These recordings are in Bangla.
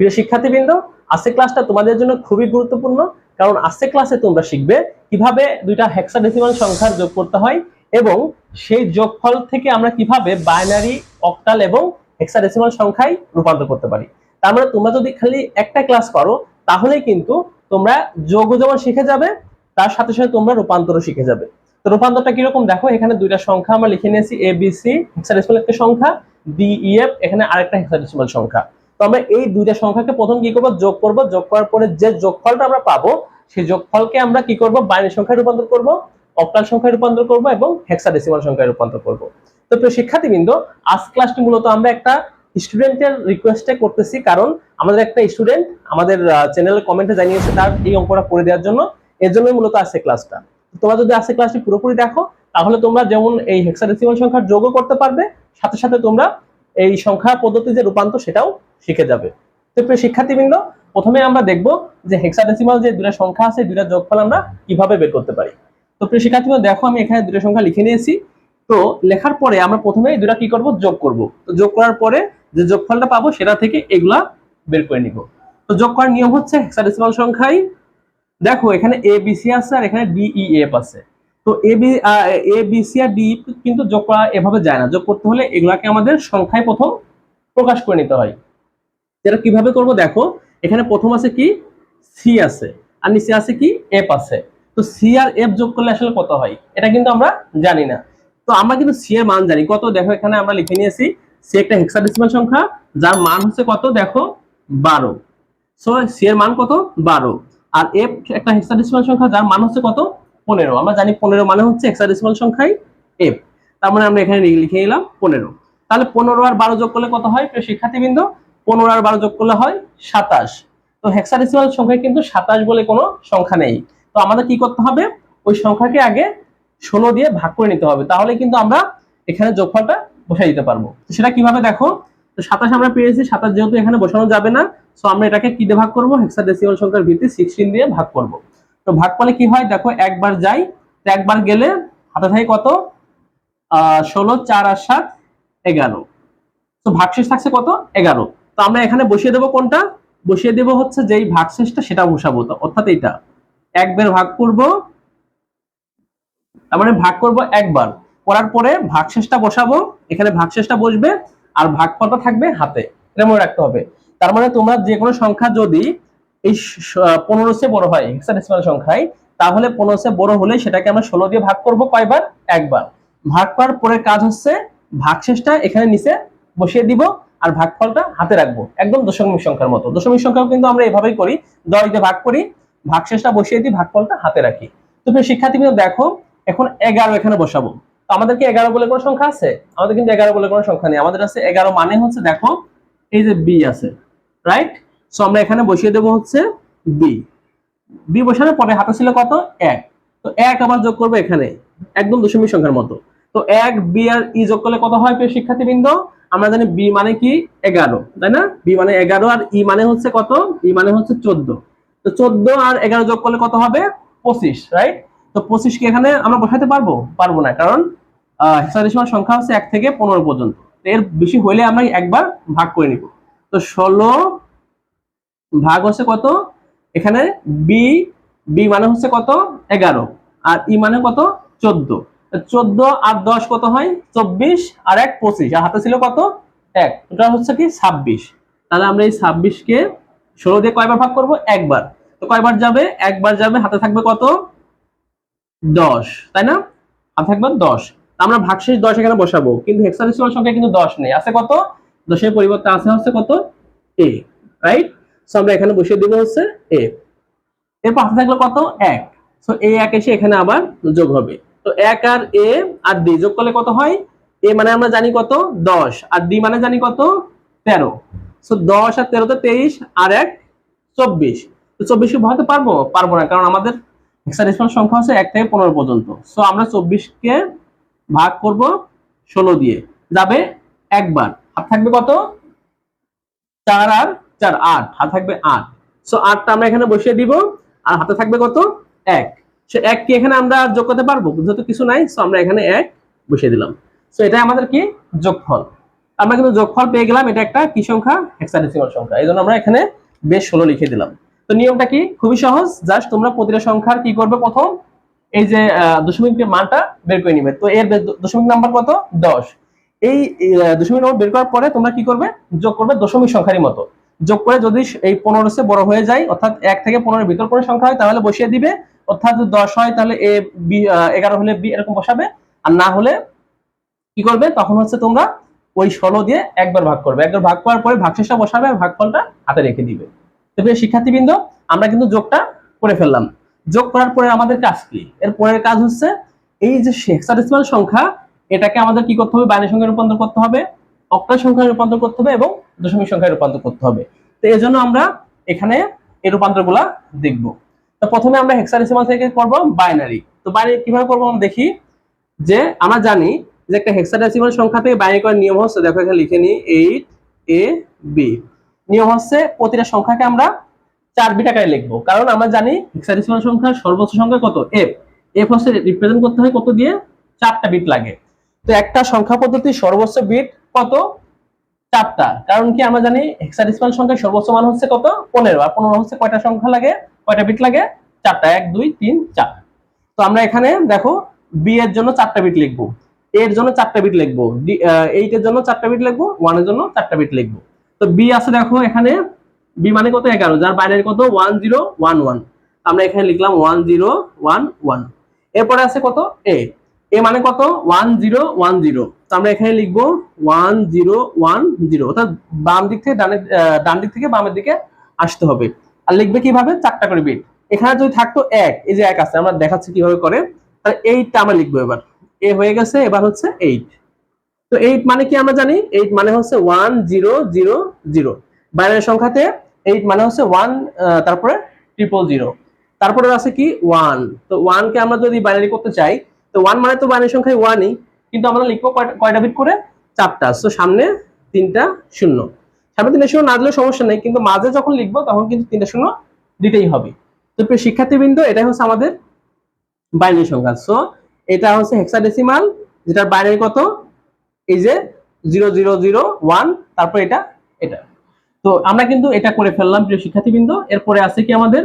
প্রিয় শিক্ষার্থীবৃন্দ, আজকের ক্লাসটা তোমাদের জন্য খুবই গুরুত্বপূর্ণ, কারণ আজকের ক্লাসে তোমরা শিখবে কীভাবে দুইটা হেক্সাডেসিমাল সংখ্যার যোগ করতে হয় এবং সেই যোগফল থেকে আমরা কীভাবে বাইনারি অক্টাল এবং হেক্সাডেসিমাল সংখ্যায় রূপান্তর করতে পারি। তার মানে তোমরা যদি খালি একটা ক্লাস করো তাহলে কিন্তু তোমরা যোগ যেমন শিখে যাবে, তার সাথে সাথে তোমরা রূপান্তরও শিখে যাবে। তো রূপান্তরটা কীরকম? দেখো, এখানে দুইটা সংখ্যা আমরা লিখে নিয়েছি এ বি সি হেক্সাডেসিমাল একটা সংখ্যা ডি ই এফ এখানে আরেকটা হেক্সাডেসিমাল সংখ্যা। তো আমরা এই দুইটা সংখ্যাকে প্রথম কি করব? যোগ করব। যোগ করার পরে যে যোগফলটা আমরা পাবো, সেই যোগফলকে আমরা কি করব? বাইনারি সংখ্যায় রূপান্তর করব অক্টাল সংখ্যায় রূপান্তর করব এবং হেক্সাডেসিমাল সংখ্যায় রূপান্তর করব। তো প্রিয় শিক্ষার্থীবৃন্দ, আজ ক্লাসটি মূলত আমরা একটা স্টুডেন্টের রিকোয়েস্টে করতেছি। কারণ আমাদের একটা স্টুডেন্ট আমাদের চ্যানেলের কমেন্টে জানিয়েছে তার এই অঙ্কটা করে দেওয়ার জন্য। এর জন্যই মূলত আসছে ক্লাসটা তোমরা যদি আজকে ক্লাসটি পুরোপুরি দেখো, তাহলে তোমরা যেমন এই হেক্সাডেসিমাল সংখ্যার যোগও করতে পারবে, সাথে সাথে তোমরা এই সংখ্যা পদ্ধতি যে রূপান্তর সেটাও শিখে যাবে। তো প্রিয় শিক্ষার্থীবৃন্দ, প্রথমে আমরা দেখব যে হেক্সাডেসিমাল যে দুটা সংখ্যা আছে দুটা যোগফল আমরা কীভাবে বের করতে পারি। তো প্রিয় শিক্ষার্থীবৃন্দ, দেখো আমি এখানে দুটো সংখ্যা লিখে নিয়েছি। তো লেখার পরে আমরা প্রথমে দুটা কি করব? যোগ করব। তো যোগ করার পরে যে যোগফলটা পাবো, সেটা থেকে এগুলা বের করে নিব। তো যোগ করার নিয়ম হচ্ছে হেক্সাডেসিমাল সংখ্যায় দেখো, এখানে এ বি সি আছে আর এখানে ডি ই এফ আছে। তো A B A B C R D কিন্তু যোগ করা এভাবে যায় না। যোগ করতে হলে এগুলাকে আমাদের সংখ্যায় প্রথম প্রকাশ করে নিতে হয়। যেটা কীভাবে করব দেখো, এখানে প্রথম আছে কি? সি আছে। আর নিচে আছে কি? এফ আছে। তো সি আর এফ যোগ করলে আসলে কত হয়? এটা কিন্তু আমরা জানি না। তো আমরা কিন্তু সি এর মান জানি। কত? দেখো, এখানে আমরা লিখে নিয়েছি সি একটা হেক্সাডেসিমাল সংখ্যা, যার মান হচ্ছে কত? দেখো, বারো। সো সি এর মান কত? বারো। আর এফ একটা হেক্সাডেসিমাল সংখ্যা, যার মান হচ্ছে কত? পনেরো। আমরা জানি পনেরো মানে হচ্ছে হেক্সাডেসিমাল সংখ্যাই এফ তার মানে আমরা এখানে লিখে নিলাম পনেরো। তাহলে পনেরো আর বারো যোগ করলে কত হয়? প্রিয় শিক্ষার্থীবৃন্দ পনেরো আর বারো যোগ করলে হয় সাতাশ। তো হেক্সাডেসিমাল সংখ্যায় কিন্তু সাতাশ বলে কোনো সংখ্যা নেই। তো আমাদের কি করতে হবে? ওই সংখ্যাকে আগে ষোলো দিয়ে ভাগ করে নিতে হবে। তাহলে কিন্তু আমরা এখানে যোগফলটা বসাই দিতে পারব। তো সেটা কীভাবে দেখো? তো সাতাশ আমরা পেয়েছি, সাতাশ যেহেতু এখানে বসানো যাবে না সো আমরা এটাকে কি দিয়ে ভাগ করব? হেক্সাডেসিমাল সংখ্যার ভিত্তি সিক্সটিন দিয়ে ভাগ করব। তো ভাগ করলে কি হয়? দেখো, একবার যাই, তো একবার গেলে হাতে থাকে কত ষোলো, চার আর সাত, এগারো। তো ভাগশেষ থাকছে কত? এগারো। আমরা এখানে বসিয়ে দেবো কোনটা? বসিয়ে দেবো হচ্ছে যেই ভাগশেষটা সেটা বসাবো তো, অর্থাৎ এইটা। এক বের ভাগ করব, তার মানে ভাগ করব একবার। করার পরে ভাগশেষটা বসাবো, এখানে ভাগশেষটা বসবে, আর ভাগফলটা থাকবে হাতে। এটা মনে রাখতে হবে। তার মানে তোমরা যে কোনো সংখ্যা যদি এই পনেরো সে বড় হয় হেক্সাডেসিমাল সংখ্যায়, তাহলে পনেরো সে বড় হলে সেটাকে আমরা ষোলো দিয়ে ভাগ করব কয়বার? একবার। ভাগ করার পরে কাজ হচ্ছে ভাগশেষটা এখানে নিচে বসিয়ে দিব। আর ভাগফলটা হাতে রাখব। একদম দশমিক সংখ্যার মতো। দশমিক সংখ্যাও কিন্তু আমরা এভাবেই করি। দশ ভাগ করি, ভাগশেষটা বসিয়ে দিই ভাগফলটা হাতে রাখি। তো প্রিয় শিক্ষার্থীবৃন্দ, দেখো, এখন এগারো এখানে বসাবো। তো আমাদের কি এগারো বলে কোনো সংখ্যা আছে? আমাদের কিন্তু এগারো বলে কোনো সংখ্যা নেই। আমাদের আছে এগারো মানে হচ্ছে, দেখো, এই যে বি আছে রাইট সো আমরা এখানে বসিয়ে দেবো হচ্ছে বি। বি বসানোর পরে হাতে ছিল কত? এক। তো এক আবার যোগ করব এখানে, একদম দশমিক সংখ্যার মতো। তো এক বি আর ই যোগ করলে কত হয় প্রিয় শিক্ষার্থীবৃন্দ? আমরা জানি বি মানে কি? এগারো, তাই না? বি মানে এগারো আর ই মানে হচ্ছে কত? ই মানে হচ্ছে চোদ্দ। তো চোদ্দ আর এগারো যোগ করলে কত হবে? পঁচিশ রাইট তো পঁচিশ কি এখানে আমরা বসাতে পারব? পারব না, কারণ হেক্সাডেসিমাল সংখ্যা হচ্ছে এক থেকে পনেরো পর্যন্ত। এর বেশি হলে আমরা একবার ভাগ করে নিব। তো ষোলো ভাগ হচ্ছে কত? এখানে বি বি মানে হচ্ছে কত? এগারো। আর ই মানে কত? চোদ্দ। চোদ্দ আর দশ কত হয়? চব্বিশ আর এক পঁচিশ। আর হাতে ছিল কত? এক। ওটা হচ্ছে কি? ছাব্বিশ। তাহলে আমরা এই ছাব্বিশকে ষোলো দিয়ে কয়বার ভাগ করব? একবার। তো কয়বার যাবে? একবার যাবে। হাতে থাকবে কত? দশ। তাই না? হাতে থাকবে দশ। আমরা ভাগশেষ দশ এখানে বসাবো। কিন্তু হেক্সাডেসিমাল সংখ্যা কিন্তু দশ নেই। আছে কত? দশের পরিবর্তে আছে হচ্ছে কত? এ। রাইট সো আমরা এখানে বসিয়ে দিব হচ্ছে এ। এরপর হাতে থাকল কত? এক। সো এ এক এসে এখানে আবার যোগ হবে। তো এক আর এ আর ডি যোগ করলে কত হয়? এ মানে আমরা জানি কত? দশ। আর ডি মানে জানি কত? তেরো। সো দশ আর তেরোতে তেইশ আর এক চব্বিশ। তো চব্বিশকে বহাতে পারব? পারব না, কারণ আমাদের সংখ্যা হচ্ছে এক থেকে পনেরো পর্যন্ত। সো আমরা চব্বিশকে ভাগ করব ষোলো দিয়ে। যাবে একবার। হাত থাকবে কত? চার আর চার, আট। হাত থাকবে আট। সো আটটা আমরা এখানে বসিয়ে দিব। আর হাতে থাকবে কত? এক। এক কি এখানে আমরা যোগ করতে পারব? যেহেতু কিছু নাই সো আমরা এখানে এক বসিয়ে দিলাম। সো এটা আমাদের কি? যোগফল। আমরা কিন্তু যোগফল পেয়ে গেলাম এটা একটা কি সংখ্যা? হেক্সাডেসিমাল সংখ্যা। এই জন্য আমরা এখানে বেশ ষোলো লিখে দিলাম। তো নিয়মটা কি? খুবই সহজ। জাস্ট তোমরা প্রতিটা সংখ্যার কি করবে প্রথম? এই যে আহ, দশমিক মানটা বের করে নিবে। তো এর দশমিক নাম্বার কত? দশ। এই দশমিক নম্বর বের করার পরে তোমরা কি করবে? যোগ করবে দশমিক সংখ্যারই মতো। যোগ করে যদি এই পনেরো সে বড় হয়ে যায় অর্থাৎ এক থেকে পনেরোর ভিতর কোনো সংখ্যা হয় তাহলে বসিয়ে দিবে অর্থাৎ দশ হয় তাহলে এ বি এগারো হলে বি এরকম বসাবে। আর না হলে কি করবে? তখন হচ্ছে তোমরা ওই ষোলো দিয়ে একবার ভাগ করবে। একবার ভাগ করার পরে ভাগশেষটা বসাবে আর ভাগফলটা হাতে রেখে দিবে। তো প্রিয় শিক্ষার্থীবৃন্দ, আমরা কিন্তু যোগটা করে ফেললাম। যোগ করার পরে আমাদের কাজ কি? এর পরের কাজ হচ্ছে এই যে হেক্সাডেসিমাল সংখ্যা, এটাকে আমাদের কি করতে হবে? বাইনারি সংখ্যায় রূপান্তর করতে হবে, অক্টাল সংখ্যায় রূপান্তর করতে হবে এবং দশমিক সংখ্যায় রূপান্তর করতে হবে। তো এই জন্য আমরা এখানে এই রূপান্তরগুলা দেখব। তো প্রথমে আমরা হেক্সাডেসিমাল থেকে করব বাইনারি তো বাইনারি কীভাবে করব আমরা দেখি যে আমরা জানি যে একটা হেক্সাডেসিমাল সংখ্যা থেকে বাইনারি করার নিয়ম হচ্ছে, দেখো এখানে লিখে নিই এইট এ বি নিয়ম হচ্ছে প্রতিটা সংখ্যাকে আমরা চার বিট আকারে লিখব। কারণ আমরা জানি হেক্সাডেসিমাল সংখ্যার সর্বোচ্চ সংখ্যা কত? এফ এফ হচ্ছে রিপ্রেজেন্ট করতে হয় কত দিয়ে? চারটা বিট লাগে। তো একটা সংখ্যা পদ্ধতির সর্বোচ্চ বিট কত? চারটা। কারণ কি আমরা জানি হেক্সাডেসিমাল সংখ্যার সর্বোচ্চ মান হচ্ছে কত? পনেরো। আর পনেরো হচ্ছে কয়টা সংখ্যা লাগে? কয়টা বিট লাগে? চারটা। এক, দুই, তিন, চার। তো আমরা এখানে দেখো বি এর জন্য চারটা বিট লিখব। এর জন্য চারটা বিট লিখব। এইট এর জন্য চারটা বিট লিখব। ওয়ানের জন্য চারটা বিট লিখব। তো বি আছে দেখো এখানে। বি মানে কত? এগারো। যার বাইরের কত? ওয়ান জিরো ওয়ান ওয়ান আমরা এখানে লিখলাম ওয়ান জিরো ওয়ান ওয়ান এরপরে আছে কত? এ এ মানে কত? ওয়ান জিরো ওয়ান জিরো তো আমরা এখানে লিখব ওয়ান জিরো ওয়ান জিরো অর্থাৎ বাম দিক থেকে ডান দিক থেকে বামের দিকে আসতে হবে। আর লিখবে কীভাবে? চারটা করে বিট এখানে যদি থাকতো এক, এই যে এক আছে, আমরা দেখাচ্ছি কীভাবে করে। তাহলে এইটটা আমরা লিখব এবার। এ হয়ে গেছে, এবার হচ্ছে এইট তো এইট মানে কি আমরা জানি? এইট মানে হচ্ছে ওয়ান জিরো জিরো জিরো বাইরের সংখ্যাতে এইট মানে হচ্ছে ওয়ান তারপরে ট্রিপল জিরো তারপরে আছে কি? ওয়ান তো ওয়ানকে আমরা যদি বাইনারি করতে চাই, তো ওয়ান মানে তো বাইনারি সংখ্যায় ওয়ানই কিন্তু আমরা লিখব কয়টা- কয়টা বিট করে? চারটা। তো সামনে তিনটা শূন্য। সামনে তিনটা শূন্য না দিলেও সমস্যা নেই, কিন্তু মাঝে যখন লিখব তখন কিন্তু তিনটা শূন্য দিতেই হবে। তো প্রিয় শিক্ষার্থীবৃন্দ, এটাই হচ্ছে আমাদের বাইনারি সংখ্যা। সো এটা হচ্ছে হেক্সাডেসিমাল যেটার বাইনারি কত? এই যে জিরো জিরো জিরো ওয়ান তারপর এটা এটা। তো আমরা কিন্তু এটা করে ফেললাম, প্রিয় শিক্ষার্থীবৃন্দ। এরপরে আছে কি আমাদের?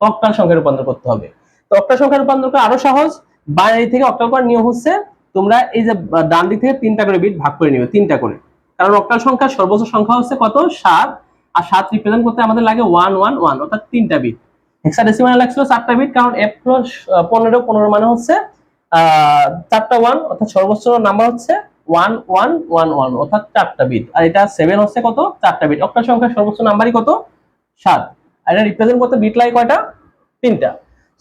অক্টাল সংখ্যা রূপান্তর করতে হবে। তো অক্টাল সংখ্যা রূপান্তর করা আরও সহজ। বাইনারি থেকে অক্টাল করার নিয়ম হচ্ছে তোমরা এই যে, ডান দিক থেকে তিনটা করে বিট ভাগ করে নিবে, তিনটা করে। কারণ অক্টাল সংখ্যা, সর্বোচ্চ সংখ্যা হচ্ছে কত? সাত। আর সাত রিপ্রেজেন্ট করতে আমাদের লাগে ওয়ান ওয়ান ওয়ান অর্থাৎ তিনটা বিট হেক্সাডেসিমাল লাগছিল চারটা বিট কারণ এফ পনেরো পনেরো মানে হচ্ছে চারটা ওয়ান অর্থাৎ সর্বোচ্চ নাম্বার হচ্ছে ওয়ান ওয়ান ওয়ান ওয়ান অর্থাৎ চারটা বিট আর এটা সেভেন হচ্ছে কত? চারটা বিট অক্টাল সংখ্যার সর্বোচ্চ নাম্বারই কত? সাত। আর এটা রিপ্রেজেন্ট করতে বিট লাগে কয়টা? তিনটা।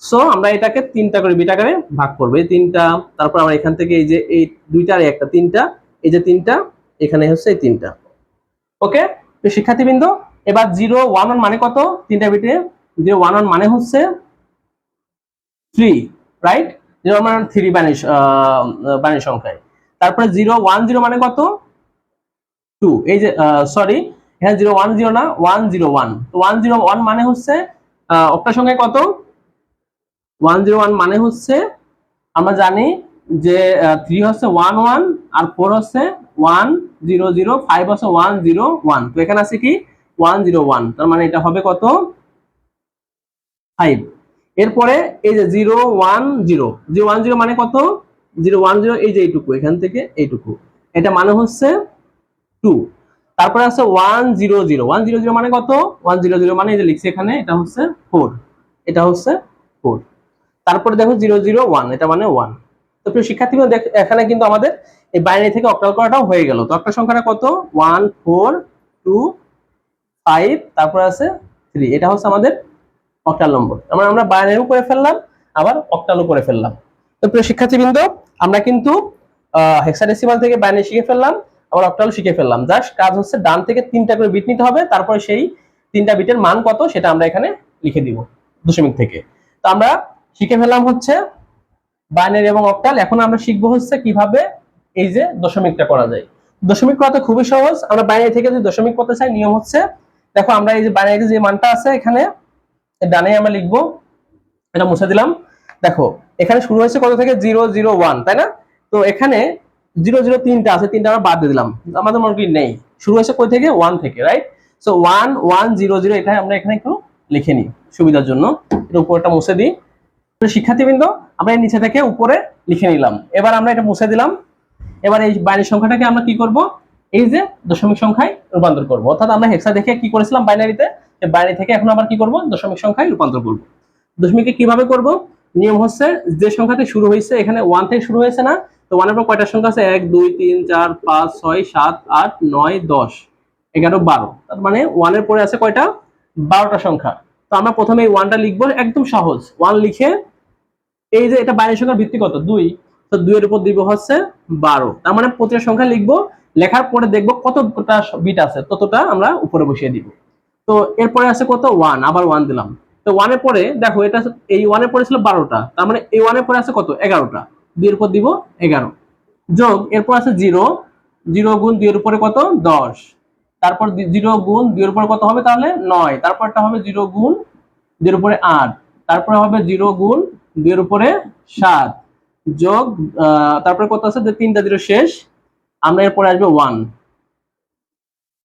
সো আমরা এটাকে তিনটা করে বিট আকারে ভাগ করব। এই তিনটা, তারপর আমরা এখান থেকে এই যে এই দুইটা আর একটা, তিনটা, এই যে তিনটা এখানে হচ্ছে এই তিনটা। ওকে তো শিক্ষার্থীবৃন্দ এবার জিরো ওয়ান ওয়ান মানে কত? তিনটা বিটে জিরো ওয়ান ওয়ান মানে হচ্ছে থ্রি রাইট জিরো মানে থ্রি বানিশ সংখ্যায়। তারপরে জিরো ওয়ান জিরো মানে কত? টু এই যে সরি এখানে জিরো ওয়ান জিরো না one zero one one zero one মানে হচ্ছে আহ, অক্টা সংখ্যায় কত? ওয়ান জিরো ওয়ান মানে হচ্ছে আমরা জানি যে থ্রি হচ্ছে ওয়ান ওয়ান আর ফোর হচ্ছে ওয়ান জিরো জিরো ফাইভ হচ্ছে ওয়ান জিরো ওয়ান তো এখানে আছে কি? ওয়ান জিরো ওয়ান তার মানে এটা হবে কত? ফাইভ এরপরে এই যে zero one zero zero one zero মানে কত? জিরো ওয়ান জিরো এই যে এইটুকু, এখান থেকে এইটুকু। এটা মানে হচ্ছে টু তারপরে আছে one zero zero one zero zero মানে কত? ওয়ান জিরো জিরো মানে এই যে লিখছি এখানে, এটা হচ্ছে ফোর এটা হচ্ছে ফোর তারপরে দেখো জিরো জিরো ওয়ান এটা মানে ওয়ান তো প্রিয় শিক্ষার্থীরা এখানে কিন্তু আমাদের এই বাইনারি থেকে অক্টাল করাটাও হয়ে গেল। তো অক্টাল সংখ্যাটা কত? ওয়ান ফোর টু ফাইভ তারপরে আছে থ্রি এটা হচ্ছে আমাদের অক্টাল নম্বর। আমরা আমরা বাইনারিও করে ফেললাম, আবার অক্টালও করে ফেললাম। তো প্রিয় শিক্ষার্থীবৃন্দ, আমরা কিন্তু হেক্সাডেসিমাল থেকে বাইনারি শিখে ফেললাম, আবার অক্টাল শিখে ফেললাম। জাস্ট কাজ হচ্ছে ডান থেকে তিনটা করে বিট নিতে হবে, তারপরে সেই তিনটা বিটের মান কত সেটা আমরা এখানে লিখে দিব, দশমিক থেকে। তো আমরা শিখে ফেললাম হচ্ছে বাইনারি এবং অক্টাল। এখন আমরা শিখব হচ্ছে কীভাবে এই যে দশমিকটা করা যায়। দশমিক করা তো খুবই সহজ। আমরা বাইনারি থেকে যদি দশমিক করতে চাই, নিয়ম হচ্ছে, দেখো আমরা এই যে বাইনারিতে যে মানটা আছে এখানে ডানে আমরা লিখব, এটা মুছে দিলাম। দেখো, এখানে শুরু হয়েছে কত থেকে? জিরো জিরো, ওয়ান, তাই না? তো এখানে জিরো জিরো, তিনটা আছে, তিনটা আমরা বাদ দিয়ে দিলাম। আমাদের মনে করি নেই। শুরু হয়েছে কই থেকে? ওয়ান থেকে right so one one, zero zero, এটা আমরা এখানে একটু লিখে নিই সুবিধার জন্য। এটা উপরটা মুছে দিই। শিক্ষার্থীবৃন্দ, আমরা এই নিচে থেকে উপরে লিখে নিলাম। এবার আমরা এটা মুছে দিলাম। এবার এই বাইনারি সংখ্যাটাকে আমরা কি করব? এই যে দশমিক সংখ্যায় রূপান্তর করব। অর্থাৎ আমরা হেক্সা দেখে কি করেছিলাম বাইনারিতে? বাইনারি থেকে এখন আবার কি করব? দশমিক সংখ্যায় রূপান্তর করব। দশমিকে কীভাবে করব? নিয়ম হচ্ছে যে সংখ্যাতে শুরু হয়েছে, এখানে ওয়ান থেকে শুরু হয়েছে না? তো ওয়ানের পর কয়টা সংখ্যা আছে? এক, দুই, তিন, চার, পাঁচ, ছয়, সাত, আট, নয়, দশ, এগারো, বারো। তার মানে ওয়ানের পরে আছে কয়টা? বারোটা সংখ্যা। তো আমরা প্রথমে এই ওয়ানটা লিখব, একদম সহজ। ওয়ান লিখে এই যে এটা বাইরের সংখ্যার ভিত্তি কত? দুই। তো দুইয়ের উপর দিব হচ্ছে বারো। তার মানে প্রতিটা সংখ্যা লিখব, লেখার পরে দেখব কতটা বিট আছে, ততটা আমরা উপরে বসিয়ে দিব। তো এরপরে আছে কত? ওয়ান আবার ওয়ান দিলাম। তো ওয়ানের পরে, দেখো এটা এই ওয়ানের পরে ছিল বারোটা। তার মানে এই ওয়ানের পরে আছে কত? এগারোটা। দুইয়ের উপর দিব এগারো। যোগ, এরপর আছে জিরো জিরো গুণ দুইয়ের উপরে কত? দশ। তারপর জিরো গুণ, দুইয়ের উপরে কত হবে তাহলে? নয়। তারপরটা হবে জিরো গুণ, দুইয়ের উপরে আট। তারপরে হবে জিরো গুণ, দুইয়ের উপরে সাত। যোগ তারপরে কত আছে? যে তিনটা জিরো শেষ, আমরা এরপরে আসবে ওয়ান।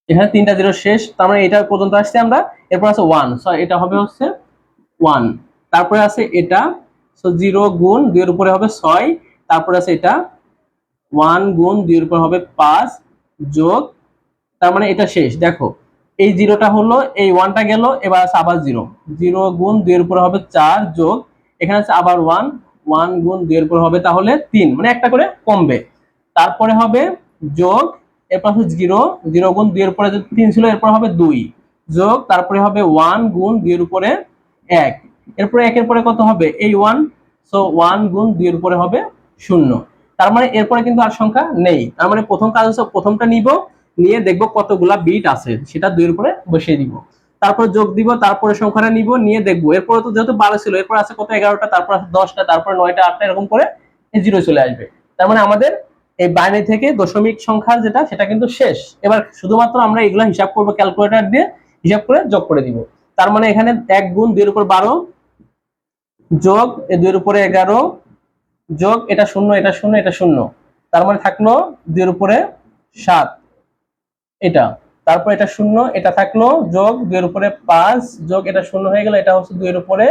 এখানে তিনটা জিরো শেষ, তার মানে এটা পর্যন্ত আসছে আমরা। এরপর আছে ওয়ান। সো এটা হবে হচ্ছে ওয়ান। তারপরে আছে এটা। সো জিরো গুণ, দুইয়ের উপরে হবে ছয়। তারপরে আছে এটা। ওয়ান গুণ, দুইয়ের উপরে হবে পাঁচ। যোগ তার মানে এটা শেষ। দেখো, এই জিরোটা হলো, এই ওয়ানটা গেল, এবার আছে আবার জিরো জিরো গুণ দুইয়ের উপরে হবে চার যোগ, এখানে আছে আবার ওয়ান ওয়ান গুণ দুইয়ের উপরে হবে তাহলে তিন মানে একটা করে কমবে। তারপরে হবে যোগ, এরপর হচ্ছে জিরো জিরো গুণ দুইয়ের উপরে তিন ছিল, এরপর হবে দুই। যোগ, তারপরে হবে ওয়ান গুণ দুইয়ের উপরে এক। এরপরে একের পরে কত হবে? এই ওয়ান সো ওয়ান গুণ দুইয়ের উপরে হবে শূন্য। তার মানে এরপরে কিন্তু আর সংখ্যা নেই। তার মানে প্রথম কাজ হচ্ছে প্রথমটা নিব নিয়ে দেখব কতগুলা বিট আছে, সেটা দুইয়ের উপরে বসিয়ে দিব তারপর যোগ দিব, তারপরে সংখ্যাটা নিব, নিয়ে দেখব। এরপরে তো যেহেতু বারো ছিল, এরপর আছে কত? এগারোটা, তারপর আছে দশটা, তারপরে নয়টা, আটটা, এরকম করে জিরো চলে আসবে। তার মানে আমাদের এই বাইনারি থেকে দশমিক সংখ্যা যেটা, সেটা কিন্তু শেষ। এবার শুধুমাত্র আমরা এগুলো হিসাব করব ক্যালকুলেটর দিয়ে হিসাব করে যোগ করে দিব। তার মানে এখানে এক গুণ দুইয়ের উপর বারো যোগ দুইয়ের উপরে এগারো যোগ, এটা শূন্য এটা শূন্য এটা শূন্য। তার মানে থাকল দুইয়ের উপরে সাত। এটা। তারপর এটা শূন্য, এটা থাকল যোগ দুইয়ের উপরে পাঁচ, যোগ এটা শূন্য হয়ে গেল, এটা হচ্ছে দুইয়ের উপরে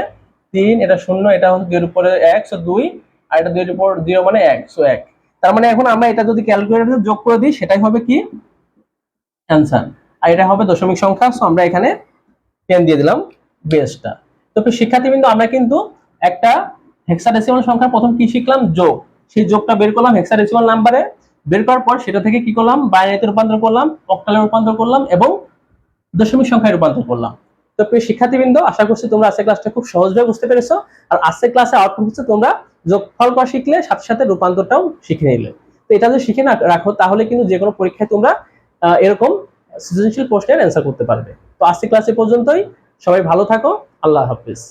তিন, এটা শূন্য, এটা হচ্ছে দুইয়ের উপরে এক সো দুই, আর এটা দুইয়ের উপর জিরো মানে এক সো এক। তার মানে এখন আমরা এটা যদি ক্যালকুলেটরে যোগ করে দিই, সেটাই হবে কি? অ্যান্সার আর এটা হবে দশমিক সংখ্যা সো আমরা এখানে টেন দিয়ে দিলাম বেসটা তো প্রিয় শিক্ষার্থীবৃন্দ, আমরা কিন্তু একটা হেক্সাডেসিমাল সংখ্যা প্রথম কি শিখলাম? যোগ। সেই যোগটা বের করলাম হেক্সাডেসিমাল নাম্বারে বের করার পর সেটা থেকে কি করলাম? বাইনারিতে রূপান্তর করলাম, অক্টালে রূপান্তর করলাম এবং দশমিক সংখ্যায় রূপান্তর করলাম। তো প্রিয় শিক্ষার্থীবৃন্দ, আশা করছি তোমরা আজকের ক্লাসটা খুব সহজভাবে বুঝতে পেরেছ। আর আজকের ক্লাসে আউটপুট হচ্ছে তোমরা যোগফল করা শিখলে, সাথে সাথে রূপান্তরটাও শিখে নিলে। তো এটা যদি শিখে না রাখো, তাহলে কিন্তু যে কোনো পরীক্ষায় তোমরা এরকম সৃজনশীল প্রশ্নের অ্যান্সার করতে পারবে। তো আজকের ক্লাসে পর্যন্তই। সবাই ভালো থাকো। আল্লাহ হাফিজ।